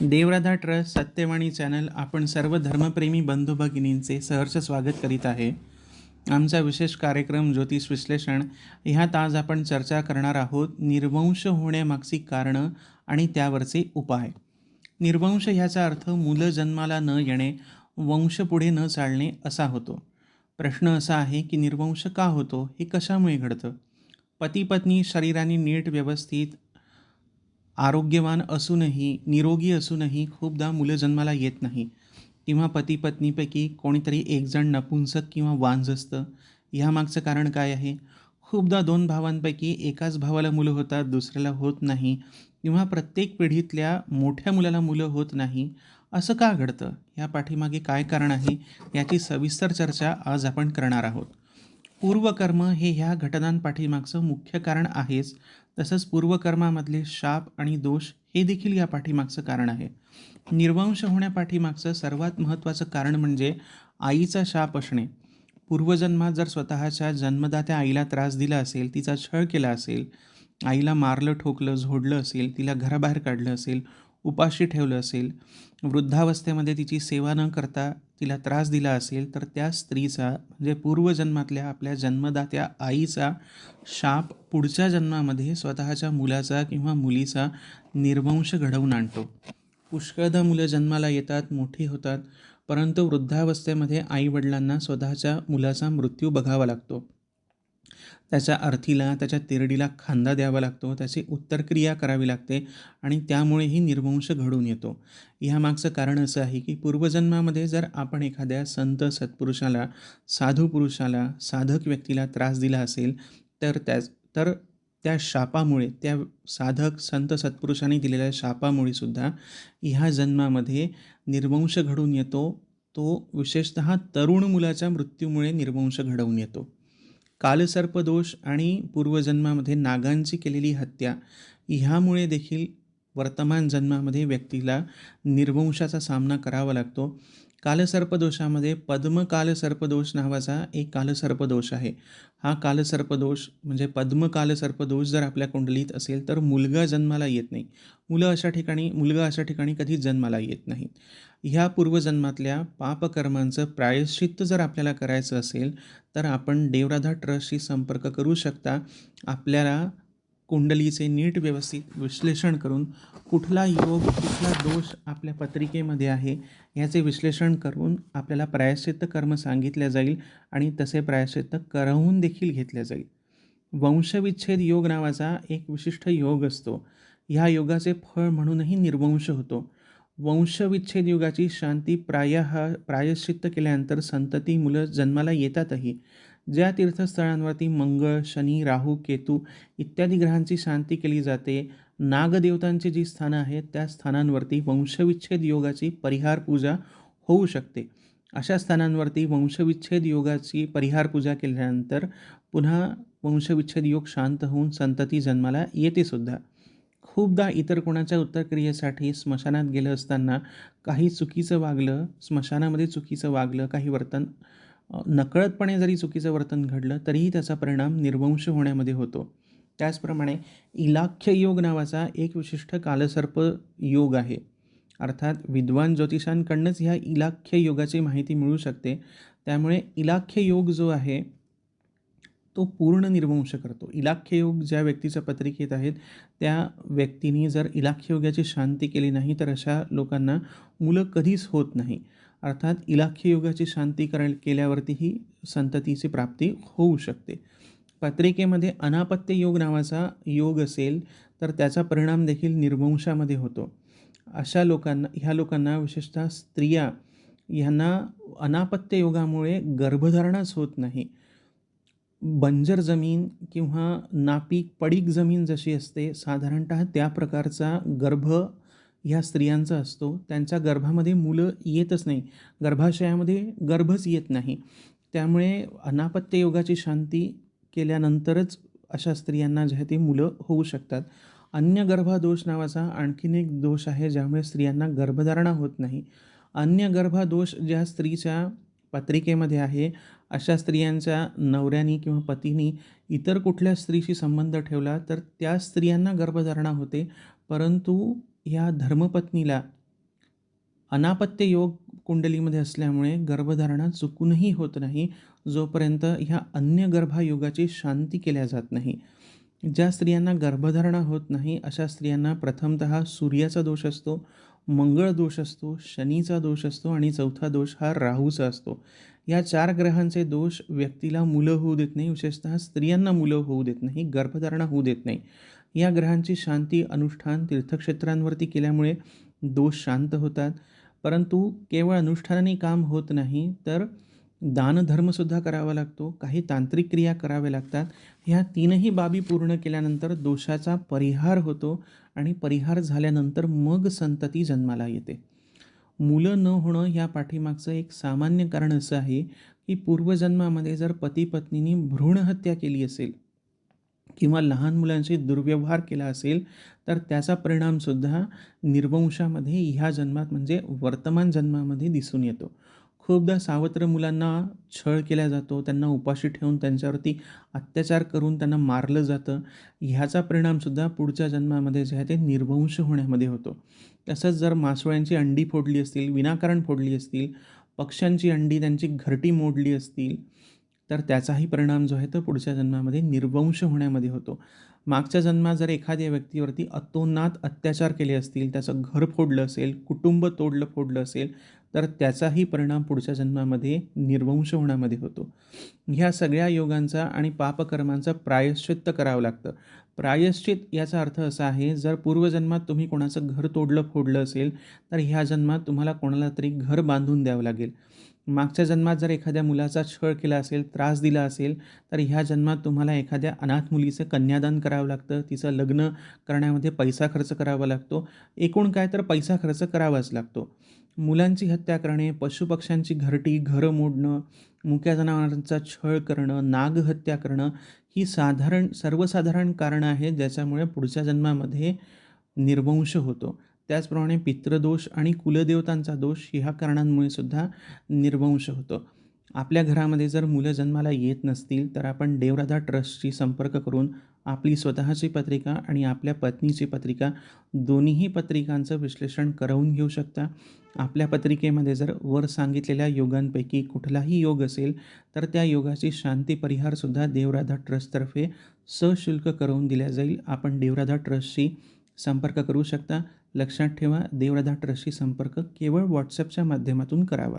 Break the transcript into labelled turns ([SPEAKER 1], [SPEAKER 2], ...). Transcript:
[SPEAKER 1] देवराधा trust Satyavani channel आपण सर्व धर्मप्रेमी बंधू भगिनींचे सहर्ष स्वागत करीत आहे. आमचा विशेष कार्यक्रम ज्योतिष विश्लेषण. ह्यात आज आपण चर्चा करणार आहोत निर्वंश होण्यामागची कारणं आणि त्यावरचे उपाय. निर्वंश ह्याचा अर्थ मुलं जन्माला न येणे वंश पुढे न चालणे असा होतो. प्रश्न असा आहे की निर्वंश का होतो हे कशामुळे घडतं? पती पत्नी शरीराने नीट व्यवस्थित आरोग्यवान असूनही निरोगी असूनही खूपदा मुलं जन्माला येत नाही. किंवा पती पत्नीपैकी कोणीतरी एकजण नपुंसक किंवा वांज असतं. ह्यामागचं कारण काय आहे? खूपदा दोन भावांपैकी एकाच भावाला मुलं होतात दुसऱ्याला होत नाही. किंवा प्रत्येक पिढीतल्या मोठ्या मुलाला मुलं होत नाही. असं का घडतं? या पाठीमागे काय कारण आहे? याची सविस्तर चर्चा आज आपण करणार आहोत. पूर्वकर्म हे ह्या घटनांपाठीमागचं मुख्य कारण आहेच. तसंच पूर्वकर्मामधले शाप आणि दोष हे देखील या पाठीमागचं कारण आहे. निर्वंश होण्यापाठीमागचं सर्वात महत्त्वाचं कारण म्हणजे आईचा शाप असणे. पूर्वजन्मात जर स्वतःच्या जन्मदात्या आईला त्रास दिला असेल तिचा छळ केला असेल आईला मारलं ठोकलं झोडलं असेल तिला घराबाहेर काढलं असेल उपाशी ठेवलं असेल वृद्धावस्थेमध्ये तिची सेवा न करता तिला त्रास दिला असेल तर त्या स्त्रीचा म्हणजे पूर्वजन्मातल्या आपल्या जन्मदात्या आईचा शाप पुढच्या जन्मामध्ये स्वतःच्या मुलाचा किंवा मुलीचा निर्वंश घडवून आणतो. पुष्कळदा मुलं जन्माला येतात मोठी होतात परंतु वृद्धावस्थेमध्ये आईवडिलांना स्वतःच्या मुलाचा मृत्यू बघावा लागतो. त्याच्या अर्थीला त्याच्या तिरडीला खांदा द्यावा लागतो त्याची उत्तरक्रिया करावी लागते आणि त्यामुळेही निर्वंश घडून येतो. ह्यामागचं कारण असं आहे की पूर्वजन्मामध्ये जर आपण एखाद्या संत सत्पुरुषाला साधू पुरुषाला साधक व्यक्तीला त्रास दिला असेल तर त्या तर त्या शापामुळे त्या साधक संत सत्पुरुषांनी दिलेल्या शापामुळे सुद्धा ह्या जन्मामध्ये निर्वंश घडून येतो. तो विशेषत तरुण मुलाच्या मृत्यूमुळे निर्वंश घडवून येतो. कालसर्पदोष आणि पूर्वजन्मामध्ये नागांची केलेली हत्या ह्यामुळे देखील वर्तमान जन्मामध्ये व्यक्तीला निर्वंशाचा सामना करावा लागतो. कालसर्पदोषामध्ये पद्मकालसर्पदोष नावाचा एक कालसर्पदोष आहे. हा कालसर्पदोष म्हणजे पद्मकालसर्पदोष जर आपल्या कुंडलीत असेल तर मुलगा जन्माला येत नाही. मुलं अशा ठिकाणी मुलगा अशा ठिकाणी कधीच जन्माला येत नाहीत. ह्या पूर्वजन्मातल्या पापकर्मांचं प्रायश्चित्त जर आपल्याला करायचं असेल तर आपण देवराधा ट्रस्टशी संपर्क करू शकता. आपल्याला कुंडलीचे नीट व्यवस्थित विश्लेषण करून कुठला योग कुठला दोष आपल्या पत्रिकेमध्ये आहे याचे विश्लेषण करून आपल्याला प्रायश्चित्त कर्म सांगितल्या जाईल आणि तसे प्रायश्चित्त करवून देखील घेतले जाईल. वंशविच्छेद योग नावाचा एक विशिष्ट योग असतो. ह्या योगाचे फळ म्हणूनही निर्वंश होतो. वंशविच्छेद युगाची शांती प्राय प्रायश्चित्त केल्यानंतर संतती मुलं जन्माला येतातही. ज्या तीर्थस्थळांवरती मंगळ शनी राहू केतू इत्यादी ग्रहांची शांती केली जाते नागदेवतांची जी स्थानं आहेत त्या स्थानांवरती वंशविच्छेद योगाची परिहार पूजा होऊ शकते. अशा स्थानांवरती वंशविच्छेद योगाची परिहार पूजा केल्यानंतर पुन्हा वंशविच्छेद योग शांत होऊन संतती जन्माला येते सुद्धा. खूपदा इतर कोणाच्या उत्तरक्रियेसाठी स्मशानात गेलं असताना काही चुकीचं वागलं स्मशानामध्ये चुकीचं वागलं काही वर्तन नकळतपणे जरी चुकीचं वर्तन घडलं तरीही त्याचा परिणाम निर्वंश होण्यामध्ये होतो. त्याचप्रमाणे इलाख्य योग नावाचा एक विशिष्ट कालसर्प योग आहे. अर्थात विद्वान ज्योतिषांकडनंच ह्या इलाख्य योगाची माहिती मिळू शकते. त्यामुळे इलाख्य योग जो आहे तो पूर्ण निर्वंश करतो. इलाख्य योग ज्या व्यक्तीच्या पत्रिकेत आहेत त्या व्यक्तीने जर इलाख्य योगाची शांती केली नाही तर अशा लोकांना मुलं कधीच होत नाही. अर्थात इलाख्य योगाची शांती कर केल्यावरतीही संततीची प्राप्ती होऊ शकते. पत्रिकेमध्ये अनापत्य योग नावाचा योग असेल तर त्याचा परिणाम देखील निर्वंशामध्ये होतो. अशा लोकांना ह्या लोकांना विशेषतः स्त्रिया ह्यांना अनापत्य योगामुळे गर्भधारणाच होत नाही. बंजर जमीन किंवा नापीक पडीक जमीन जशी असते साधारणतः त्या प्रकारचा गर्भ ह्या स्त्रियांचा असतो. त्यांच्या गर्भामध्ये मुलं येतच नाही. गर्भाशयामध्ये गर्भच येत नाही. त्यामुळे अनापत्य योगाची शांती केल्यानंतरच अशा स्त्रियांना जे आहे ते मुलं होऊ शकतात. अन्य गर्भादोष नावाचा आणखीन एक दोष आहे ज्यामुळे स्त्रियांना गर्भधारणा होत नाही. अन्य गर्भादोष ज्या स्त्रीच्या पत्रिकेमध्ये आहे अशा स्त्रियांच्या नवऱ्यानी किंवा पतीनी इतर कुठल्या स्त्रीशी संबंध ठेवला तर त्या स्त्रियांना गर्भधारणा होते. परंतु या धर्मपत्नीला अनापत्य योग कुंडलीमध्ये असल्यामुळे गर्भधारणा चुकूनही होत नाही जोपर्यंत ह्या अन्य गर्भायोगाची शांती केल्या जात नाही. ज्या स्त्रियांना गर्भधारणा होत नाही अशा स्त्रियांना प्रथमतः सूर्याचा दोष असतो मंगळ दोष असतो शनीचा दोष असतो आणि चौथा दोष हा राहूचा असतो. या चार ग्रहांचे दोष व्यक्तीला मुलं होऊ देत नाही विशेषतः स्त्रियांना मुलं होऊ देत नाही गर्भधारणा होऊ देत नाही. या ग्रहांची शांती अनुष्ठान तीर्थक्षेत्रांवरती केल्यामुळे दोष शांत होतात. परंतु केवळ अनुष्ठानाने काम होत नाही तर दानधर्मसुद्धा करावा लागतो. काही तांत्रिक क्रिया कराव्या लागतात. ह्या तीनही बाबी पूर्ण केल्यानंतर दोषाचा परिहार होतो आणि परिहार झाल्यानंतर मग संतती जन्माला येते. मुलं न होणं ह्या पाठीमागचं एक सामान्य कारण असं आहे की पूर्वजन्मामध्ये जर पती पत्नीनी भ्रूणहत्या केली असेल किंवा लहान मुलांशी दुर्व्यवहार केला असेल तर त्याचा परिणामसुद्धा निर्वंशामध्ये ह्या जन्मात म्हणजे वर्तमान जन्मामध्ये दिसून येतो. खूपदा सावत्र मुलांना छळ केला जातो त्यांना उपाशी ठेवून त्यांच्यावरती अत्याचार करून त्यांना मारलं जातं. ह्याचा परिणामसुद्धा पुढच्या जन्मामध्ये जे आहे ते निर्वंश होण्यामध्ये होतो. तसंच जर मासोळ्यांची अंडी फोडली असतील विनाकारण फोडली असतील पक्ष्यांची अंडी त्यांची घरटी मोडली असतील तर त्याचाही परिणाम जो आहे तो पुढच्या जन्मामध्ये निर्वंश होण्यामध्ये होतो. मागच्या जन्मात जर एखाद्या व्यक्तीवरती अतोनात अत्याचार केले असतील त्याचं घर फोडलं असेल कुटुंब तोडलं फोडलं असेल तर त्याचाही परिणाम पुढच्या जन्मामध्ये निर्वंश होण्यामध्ये होतो. ह्या सगळ्या योगांचा आणि पापकर्मांचा प्रायश्चित्त करावं लागतं. प्रायश्चित याचा अर्थ असा आहे जर पूर्वजन्मात तुम्ही कोणाचं घर तोडलं फोडलं असेल तर ह्या जन्मात तुम्हाला कोणाला तरी घर बांधून द्यावं लागेल. मागच्या जन्मात जर एखाद्या मुलाचा छळ केला असेल त्रास दिला असेल तर ह्या जन्मात तुम्हाला एखाद्या अनाथ मुलीचं कन्यादान करावं लागतं. तिचं लग्न करण्यामध्ये पैसा खर्च करावा लागतो. एकूण काय तर पैसा खर्च करावाच लागतो. मुलांची हत्या करणे पशुपक्ष्यांची घरटी घरं मोडणं मुक्या जनावरांचा छळ करणं नाग हत्या करणं ही साधारण सर्वसाधारण कारणं आहेत ज्याच्यामुळे पुढच्या जन्मामध्ये निर्वंश होतो. त्याचप्रमाणे पितृदोष आणि कुलदेवतांचा दोष ह्या कारणांमुळे सुद्धा निर्वंश होतो. आपल्या घरामध्ये जर मुलं जन्माला येत नसतील तर आपण देवराधा ट्रस्टशी संपर्क करून आपली स्वतःची पत्रिका आणि आपल्या पत्नीची पत्रिका दोन्हीही पत्रिकांचं विश्लेषण करवून घेऊ शकता. आपल्या पत्रिकेमध्ये जर वर सांगितलेल्या योगांपैकी कुठलाही योग असेल तर त्या योगाची शांती परिहारसुद्धा देवराधा ट्रस्टतर्फे सशुल्क करवून दिल्या जाईल. आपण देवराधा ट्रस्टशी संपर्क करू शकता. लक्षात ठेवा देवराधा ट्रस्टशी संपर्क केवळ व्हॉट्सअपच्या माध्यमातून करावा.